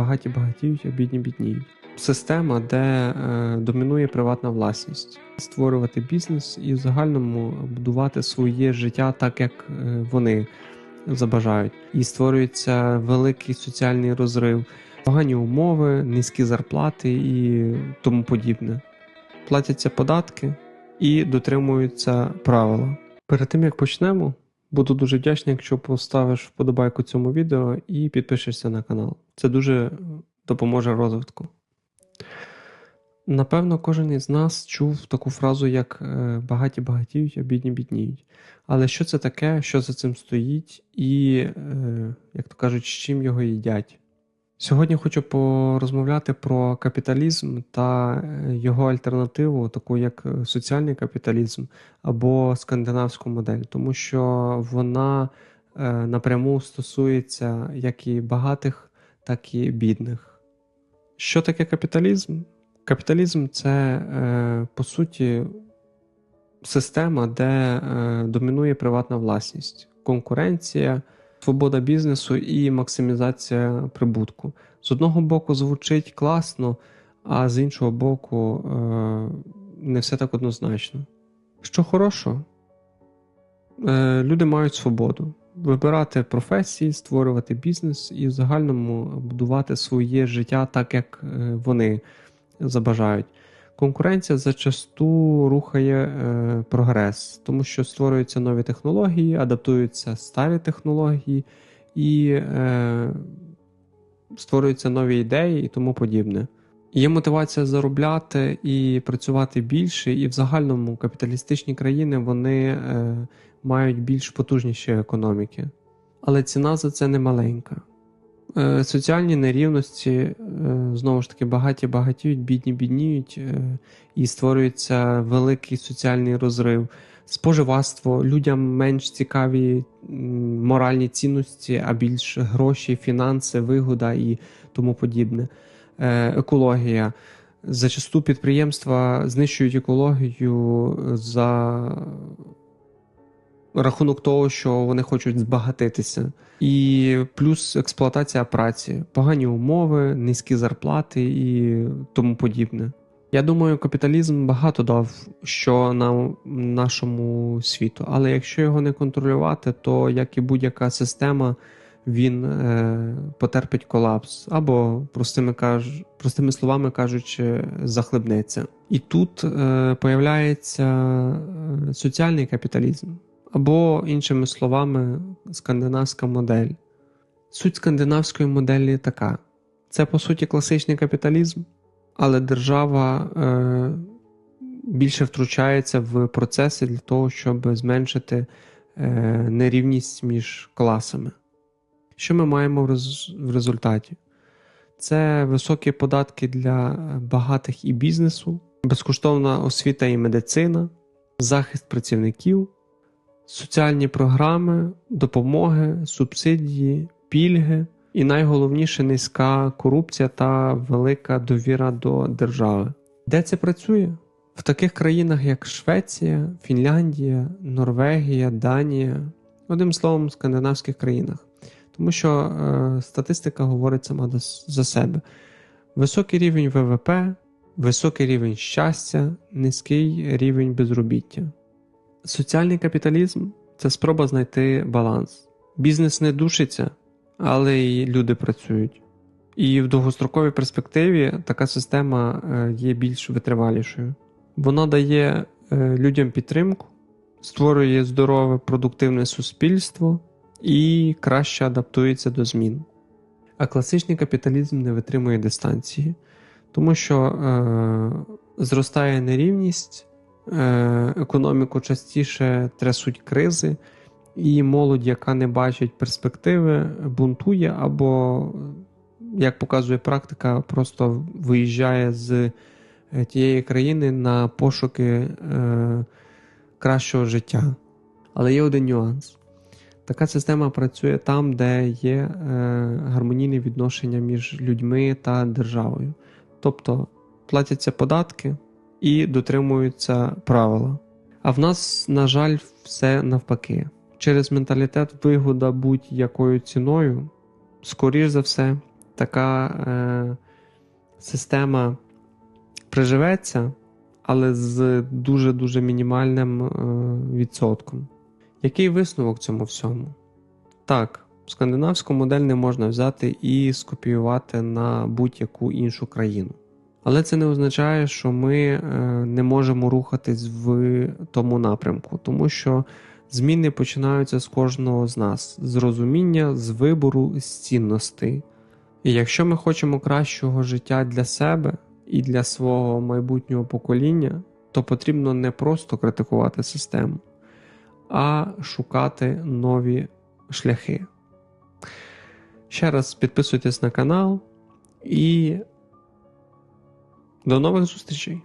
багаті багатіють, а бідні бідніють. Система, де е, домінує приватна власність, створювати бізнес і в загальному будувати своє життя так, як е, вони забажають. І створюється великий соціальний розрив, погані умови, низькі зарплати і тому подібне. Платяться податки і дотримуються правила. Перед тим як почнемо, буду дуже вдячний, якщо поставиш вподобайку цьому відео і підпишешся на канал. Це дуже допоможе розвитку. Напевно, кожен із нас чув таку фразу, як е, багаті багатіють, а бідні бідніють. Але що це таке, що за цим стоїть, і, е, як то кажуть, з чим його їдять? Сьогодні хочу порозмовляти про капіталізм та е, його альтернативу, таку як соціальний капіталізм або скандинавську модель, тому що вона напряму стосується як і багатих, так і бідних. Що таке капіталізм? Капіталізм це, е, по суті, система, де е, домінує приватна власність, конкуренція, свобода бізнесу і максимізація прибутку. З одного боку, звучить класно, а з іншого боку, е, не все так однозначно. Що хорошого, люди мають свободу. Вибирати професії, створювати бізнес і в загальному будувати своє життя так, як вони забажають. Конкуренція зачасту рухає е, прогрес, тому що створюються нові технології, адаптуються старі технології і е, створюються нові ідеї і тому подібне. Є мотивація заробляти і працювати більше, і в загальному капіталістичні країни вони е, мають більш потужніші економіки. Але ціна за це не маленька. Е, соціальні нерівності, е, знову ж таки, багаті багатіють, бідні бідніють, е, і створюється великий соціальний розрив. Споживацтво, людям менш цікаві моральні цінності, а більш гроші, фінанси, вигода і тому подібне. Екологія. Зачасту підприємства знищують екологію за рахунок того, що вони хочуть збагатитися, і плюс експлуатація праці, погані умови, низькі зарплати і тому подібне. Я думаю, капіталізм багато дав що нам нашому світу, але якщо його не контролювати, то як і будь-яка система, він е, потерпить колапс або простими каж, простими словами кажучи, захлебнеться. І тут е, появляється е, соціальний капіталізм або, іншими словами, скандинавська модель. Суть скандинавської моделі така: це, по суті, класичний капіталізм, але держава е, більше втручається в процеси для того, щоб зменшити е, нерівність між класами. Що ми маємо в, рез в результаті? Це високі податки для багатих і бізнесу, безкоштовна освіта і медицина, захист працівників соціальні програми, допомоги, субсидії, пільги і найголовніше низька корупція та велика довіра до держави. Де це працює? В таких країнах, як Швеція, Фінляндія, Норвегія, Данія, одним словом, в скандинавських країнах. Тому що е, статистика говорить сама за себе. Високий рівень ВВП, високий рівень щастя, низький рівень безробіття. Соціальний капіталізм це спроба знайти баланс. Бізнес не душиться, але й люди працюють. І в довгостроковій перспективі така система е, є більш витривалішою. Вона дає е, людям підтримку, створює здорове продуктивне суспільство і краще адаптується до змін. А класичний капіталізм не витримує дистанції, тому що е, зростає нерівність. Е, економіку частіше трясуть кризи, і молодь, яка не бачить перспективи, бунтує або, як показує практика, просто виїжджає з е, тієї країни на пошуки е, кращого життя. Але є один нюанс. Така система працює там, де є е, гармонійне відношення між людьми та державою. Тобто платяться податки і дотримуються правила. А в нас, на жаль, все навпаки. Через менталітет вигода будь-якою ціною, скоріш за все, така е, система приживеться, але з дуже-дуже мінімальним е, відсотком. Який висновок цьому всьому? Так, скандинавську модель не можна взяти і скопіювати на будь-яку іншу країну. Але це не означає, що ми е, не можемо рухатись в тому напрямку, тому що зміни починаються з кожного з нас, з розуміння, з вибору, з цінностей. І якщо ми хочемо кращого життя для себе і для свого майбутнього покоління, то потрібно не просто критикувати систему, а шукати нові шляхи. Ще раз підписуйтесь на канал і до нових зустрічей!